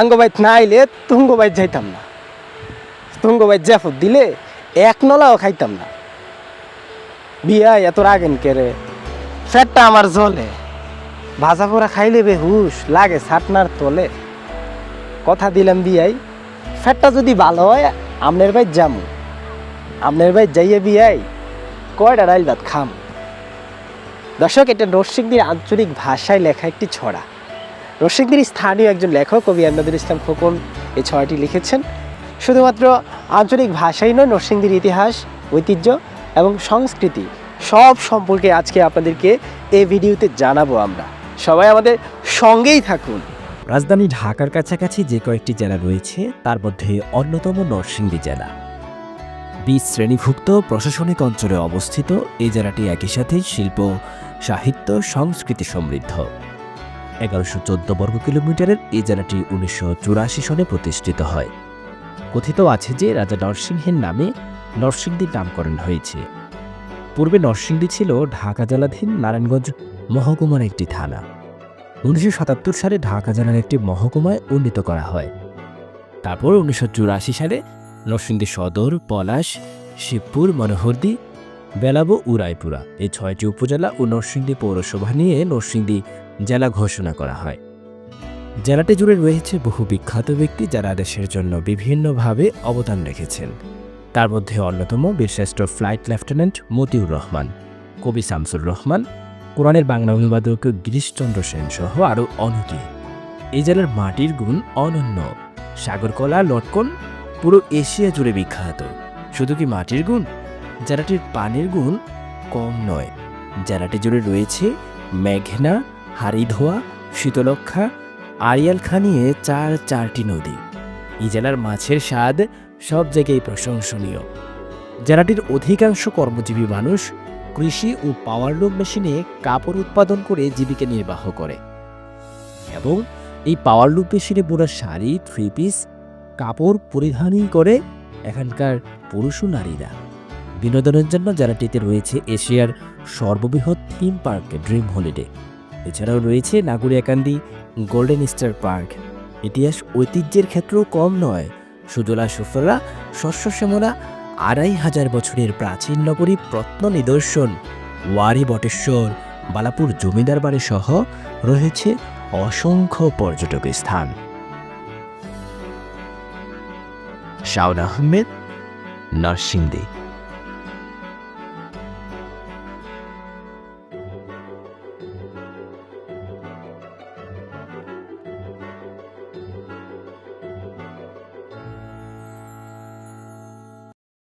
আঙ্গবাইত না আইলে তুঙ্গবাইত যাইতাম না। তুঙ্গবাইত জাফর দিলে এক নলাও খাইতাম না। বিয়া এত রাগেন কেরে ফ্যাটটা আমার জলে। ভাজা পোড়া খাইলে বেহুশ, লাগে ছাটনার তোলে। কথা দিলাম বিয়াই, ফ্যাটটা যদি ভালো হয়, আমনের ভাই যামু। আমনের ভাই যাইয়ে বিয়াই, কয়টা ডাইল ভাত খাম? দর্শক, এটা রসিক দিয়ে আঞ্চলিক ভাষায় লেখা একটি ছড়া। রসিকদের স্থানীয় একজন লেখক কবি আহমেদুল ইসলাম খোকন এই ছড়াটি লিখেছেন। শুধুমাত্র আঞ্চলিক ভাষাই নয়, নরসিংদীর ইতিহাস, ঐতিহ্য এবং সংস্কৃতি সব সম্পর্কে আজকে আপনাদেরকে এই ভিডিওতে জানাব আমরা। সবাই আমাদের সঙ্গেই থাকুন। রাজধানী ঢাকার কাছাকাছি যে কয়েকটি জেলা রয়েছে, তার মধ্যে অন্যতম নরসিংদী জেলা। বিশ শ্রেণীভুক্ত প্রশাসনিক অঞ্চলে অবস্থিত এই জেলাটি একই সাথে শিল্প, সাহিত্য, সংস্কৃতি সমৃদ্ধ। এগারোশো চোদ্দ বর্গ কিলোমিটারের এই জেলাটি উনিশশো চুরাশি সনে প্রতিষ্ঠিত হয়। কথিত আছে যে রাজা নরসিংহের নামে নরসিংদীর নামকরণ হয়েছে। পূর্বে নরসিংদী ছিল ঢাকা জেলাধীন নারায়ণগঞ্জ মহকুমার একটি থানা। উনিশশো সাতাত্তর সালে ঢাকা জেলার একটি মহকুমায় উন্নীত করা হয়। তারপর উনিশশো চুরাশি সালে নরসিংদী সদর, পলাশ, শিবপুর, মনোহরদী, বেলাবো উরাইপুরা এই ছয়টি উপজেলা ও নরসিংদী পৌরসভা নিয়ে নরসিংদী জেলা ঘোষণা করা হয়। জেলাটি জুড়ে রয়েছে বহু বিখ্যাত ব্যক্তি যারা দেশের জন্য বিভিন্নভাবে অবদান রেখেছেন। তার মধ্যে অন্যতম বীরশ্রেষ্ঠ ফ্লাইট লেফটেন্যান্ট মতিউর রহমান, কবি শামসুর রহমান, কোরআনের বাংলা অনুবাদক গিরিশচন্দ্র সেন সহ আরও অনেকে এই জেলার মাটির গুণ অনন্য। সাগরকলা, লটকন, পুরো এশিয়া জুড়ে বিখ্যাত। শুধু কি মাটির গুণ? জেলাটির পানির গুণ কম নয়। জেলাটি জুড়ে রয়েছে মেঘনা হারিধোয়া শীতলক্ষা আরিয়ালখা খানিয়ে চার চারটি নদী। এই জেলার মাছের স্বাদ সব জায়গায় প্রশংসনীয়। জেলাটির অধিকাংশ কর্মজীবী মানুষ কৃষি ও পাওয়ারলুম মেশিনে কাপড় উৎপাদন করে জীবিকা নির্বাহ করে এবং এই পাওয়ারলুম মেশিনে বোনা শাড়ি, থ্রি পিস, কাপড় পরিধানই করে এখানকার পুরুষ ও নারীরা। বিনোদনের জন্য জেলাটিতে রয়েছে এশিয়ার সর্ববৃহৎ থিম পার্ক, ড্রিম হলিডে। এছাড়াও রয়েছে নাগুরিয়াকান্দি গোল্ডেন স্টার পার্ক ইতিহাস ঐতিহ্যের ক্ষেত্রেও কম নয়। সুজলা সুফলা, শস্য শ্যামলা, আড়াই হাজার বছরের প্রাচীন নগরী প্রত্ন নিদর্শন। ওয়ারি বটেশ্বর, বালাপুর জমিদার বাড়ি সহ রয়েছে অসংখ্য পর্যটক স্থান। শাওন আহমেদ, নরসিংদী।